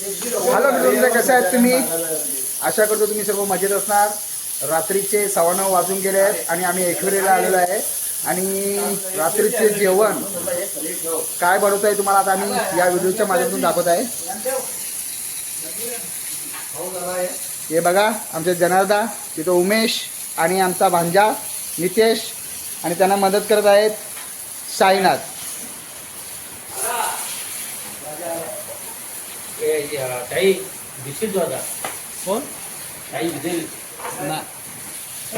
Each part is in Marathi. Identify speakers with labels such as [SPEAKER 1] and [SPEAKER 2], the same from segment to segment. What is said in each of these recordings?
[SPEAKER 1] हॅलो मित्रांनो कसे आहेत तुम्ही? आशा करतो तुम्ही सर्व मजेत असणार. रात्रीचे सव्वा नऊ वाजून गेले आहेत आणि आम्ही एकविरेला आलेलो आहे. आणि रात्रीचे जेवण काय बनवत आहे तुम्हाला आता आम्ही या व्हिडिओच्या माध्यमातून दाखवत आहे. हे बघा आमचे जनार्दा तिथं उमेश आणि आमचा भांजा नितेश आणि त्यांना मदत करत आहेत साईनाथ.
[SPEAKER 2] काही
[SPEAKER 1] कोण?
[SPEAKER 2] काही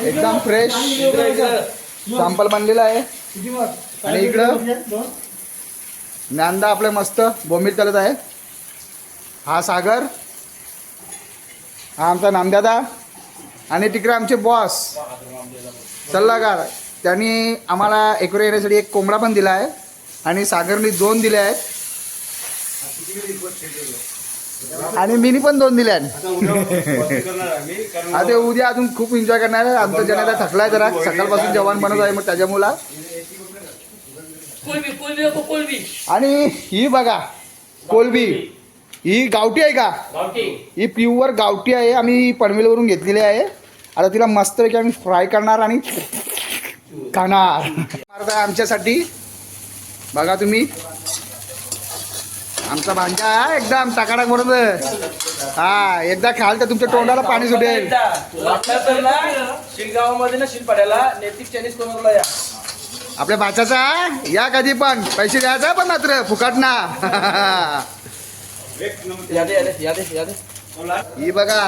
[SPEAKER 1] एकदम फ्रेश सॅम्पल बनलेला आहे. आणि इकडं? ज्ञानदा आपलं मस्त बोंबील चालत आहे. हा सागर. हा आमचा नामदादा. आणि तिकडे आमचे बॉस सल्लागार. त्यांनी आम्हाला एकवर येण्यासाठी एक कोंबडा पण दिला आहे. आणि सागरनी दोन दिले आहेत. आणि मिनी पण दोन दिले आहेत. हा ते उद्या अजून खूप एन्जॉय करणार आहे. आमचा जनादा थकलाय जरा. सकाळपासून जेवण बनवत आहे मग त्याच्यामुळं.
[SPEAKER 2] कोलबी नको कोलबी.
[SPEAKER 1] आणि ही बघा कोलबी. ही गावठी आहे का?
[SPEAKER 2] गावठी.
[SPEAKER 1] ही प्युअर गावठी आहे. आम्ही पनवेलवरून घेतलेली आहे. आता तिला मस्त की आम्ही फ्राय करणार आणि खाणार. आमच्यासाठी. बघा तुम्ही. आमचा भांजा आहे एकदम टाकाटाक बरोबर हा एकदा खाल तर तुमच्या तोंडाला पाणी सुटेल.
[SPEAKER 3] वाटलं ना चायनीज या
[SPEAKER 1] आपल्या भाच्याचा या कधी पण. पैसे द्यायचा पण मात्र फुकट ना. ही बघा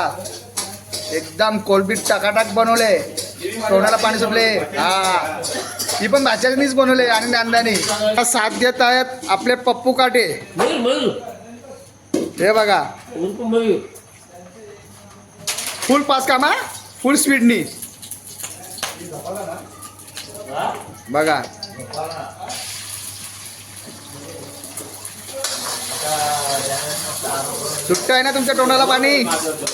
[SPEAKER 1] एकदम कोलबीट टाकाटाक बनवले. तोंडाला पाणी सुटले. हा. ही पण भाच्यानीच बनवले आणि नांदानी. साथ देत आहेत आपले पप्पू काटे. हे बघा. फुल पास कामा फुल स्पीडनी. बघा. सुटत आहे ना तुमच्या तोंडाला पाणी?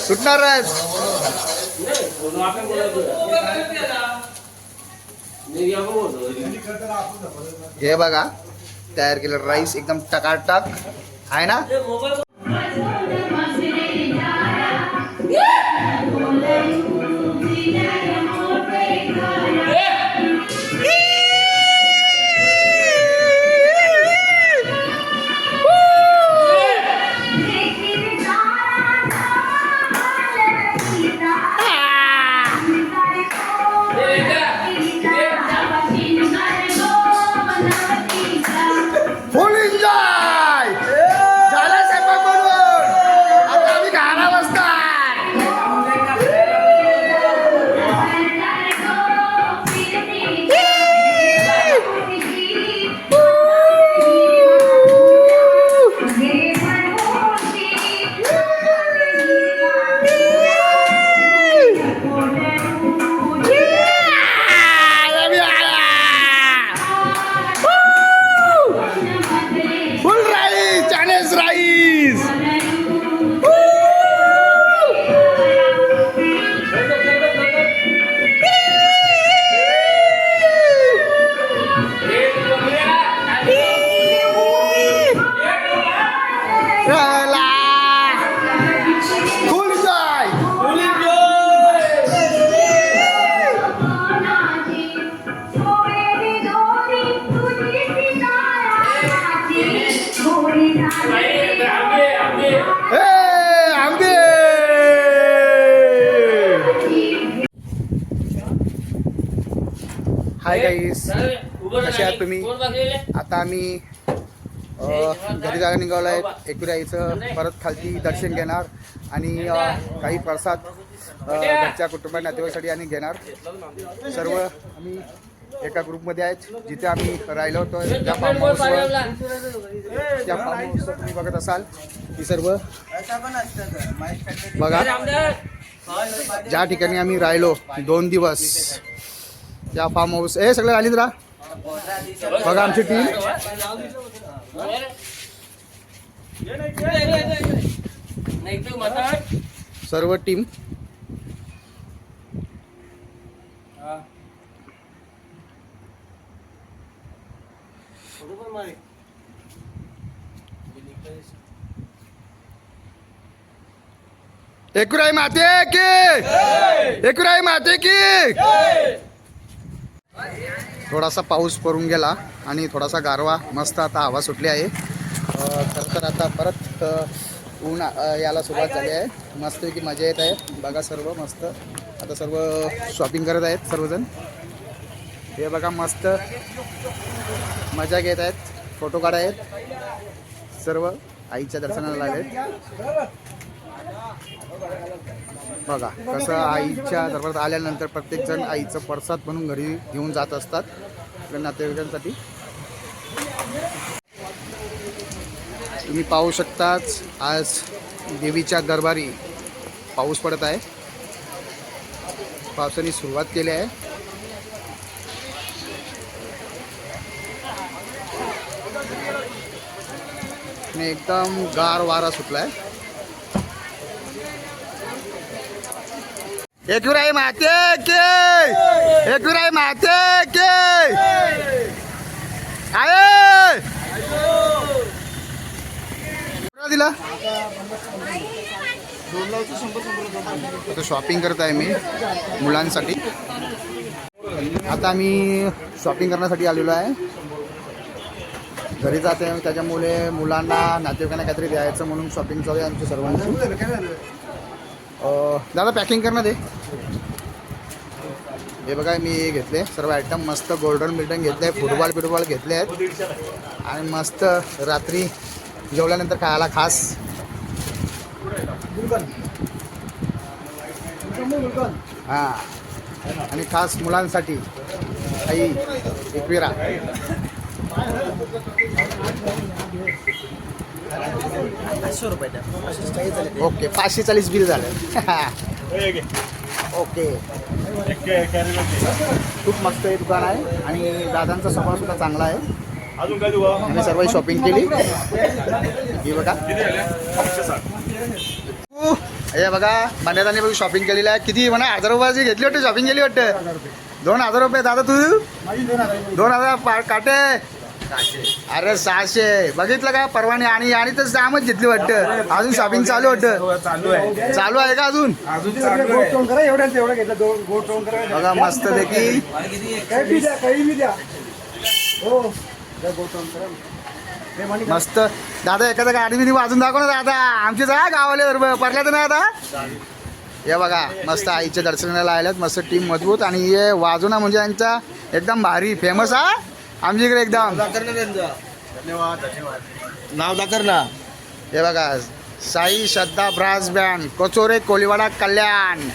[SPEAKER 1] सुटणारच हे बघा तयार केलं राईस एकदम टकाटक. आहे ना? हाय गाईस कसे आहात तुम्ही? आता आम्ही घरी जागा निघालो आहे एकविरा यायचं परत खालती दर्शन घेणार आणि काही प्रसाद घरच्या कुटुंबा नातेवाईसाठी आणि घेणार. सर्व आम्ही एका ग्रुपमध्ये आहेत. जिथे आम्ही राहिलो होतो त्या फार्म हाऊसवर त्या फार्म हाऊसवर तुम्ही बघत असाल ही सर्व बघा. ज्या ठिकाणी आम्ही राहिलो दोन दिवस या फार्म हाऊस ए सगळे आलीत रा. बघा आमची टीम सर्व टीम एकुराई माते की! एकुराई माते की! थोडासा पाऊस पडून गेला आणि थोडासा गारवा मस्त आता हवा सुटली आहे. तर आता परत ऊन याला सुरुवात झाली आहे. मस्तपैकी मजा येत आहे. बघा सर्व मस्त. आता सर्व शॉपिंग करत आहेत सर्वजण. हे बघा मस्त. मजा घेत आहेत. फोटो काढ आहेत सर्व आईच्या दर्शनाला लागले बघा कसं आईच्या दरबारात आल्यानंतर प्रत्येकजण आईचं प्रसाद म्हणून घरी घेऊन जात असतात. नातेवाईकांसाठी. तुम्ही पाहू शकताच आज देवीच्या दरबारी पाऊस पडत आहे. पावसाने सुरुवात केली आहे. आणि एकदम गार वारा सुटला आहे एकविराई माते के एकविराई माते के। कोणाला दिला? आता शॉपिंग करत आहे मी मुलांसाठी. आता आम्ही शॉपिंग करण्यासाठी आलेलो आहे. घरी जाते त्याच्यामुळे मुलांना नातेवाईकांना काहीतरी द्यायचं म्हणून शॉपिंग चालू आहे आमची सर्वांची. दादा पॅकिंग कर ना दे. हे बघा मी घेतले सर्व आयटम मस्त गोल्डन बिल्डन घेतले फुटबॉल बिटबॉल घेतले आहेत. आणि मस्त रात्री जेवल्यानंतर खायला खास. हां. आणि खास मुलांसाठी आई एकविरा. ओके पाचशे चाळीस बिल झालं. ओके. खूप मस्त हे दुकान आहे आणि दादांचा स्वभाव सुद्धा चांगला आहे.
[SPEAKER 4] अजून काय
[SPEAKER 1] आम्ही सर्व शॉपिंग केली. ही बघा. हे बघा भांड्यादानी बघ शॉपिंग केलेली आहे. किती म्हणा हजार रुपयाची घेतली वाटते शॉपिंग केली वाटतं. दोन हजार रुपये दादा तू? दोन हजार काटे. अरे सहाशे. बघितलं का? परवाने आणि आणि तर जामच घेतली वाटतं. अजून शॉपिंग चालू वाटतं.
[SPEAKER 4] चालू आहे
[SPEAKER 1] चालू आहे का अजून?
[SPEAKER 4] अजून चालू आहे
[SPEAKER 1] बघा मस्त पैकी. मस्त. दादा एखादा गाडी बिडी वाजून दाखव ना दादा. आमची जा गावाले पडल्या तर नाही आता? हे बघा मस्त आईच्या दर्शनाला आल्यात. मस्त टीम मजबूत. आणि हे वाजवणं म्हणजे यांचा एकदम भारी फेमस हा. आमच्या इकडे एकदम.
[SPEAKER 4] धन्यवाद धन्यवाद. नाव दाखर ना.
[SPEAKER 1] हे बघा साई श्रद्धा ब्रास बँड कोचोरे कोलिवाडा कल्याण.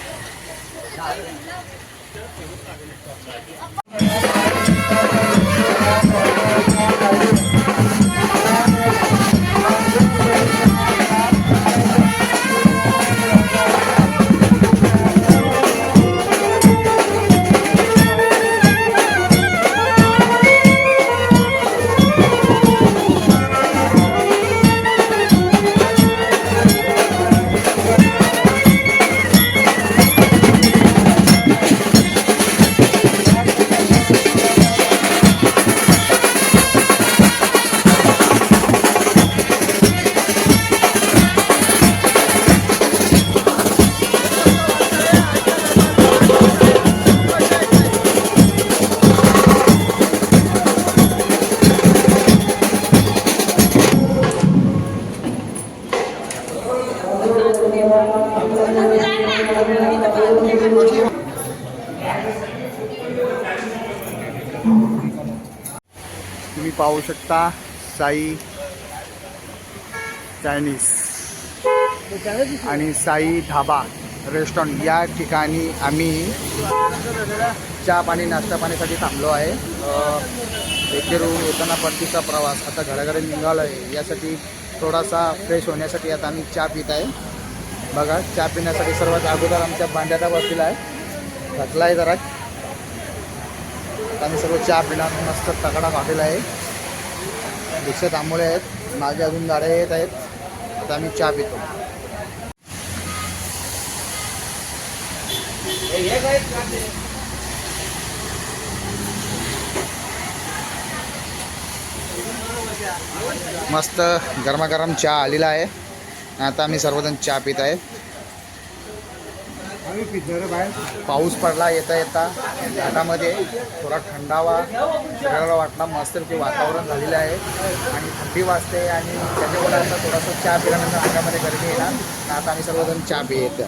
[SPEAKER 1] तुम्ही पाहू शकता साई चायनीज. आणि साई ढाबा रेस्टॉरंट या ठिकाणी आम्ही चहा पाणी नाश्ता पाण्यासाठी थांबलो आहे. अ, एकेरून येताना परतीचा प्रवास. आता घराघरी निघालो आहे यासाठी थोडासा फ्रेश होण्यासाठी आता आम्ही चहा पित आहे. बघा चहा पिण्यासाठी सर्वात अगोदर आमच्या भांड्याचा बसलेला आहे. थकला आहे जरा. आम्ही सर्व चहा पिणार मस्त तगडा वाटेला आहे. रिक्षा थांबवले आहेत. मागे अजून गाड्या येत आहेत. आता आम्ही चहा पितो. मस्त गरमागरम चहा आलेला आहे. आता आम्ही सर्वजण चहा पित आहेत. पाऊस पडला येता येता. घाटामध्ये थोडा थंडावा सगळ्याला वाटला. मस्त वातावरण झालेलं आहे. आणि थंडी वाजते आणि त्याच्यामुळे आता थोडासा चहा पिल्यानंतर अंगामध्ये गर्मी येणार. आता आम्ही सर्वजण चहा पियेत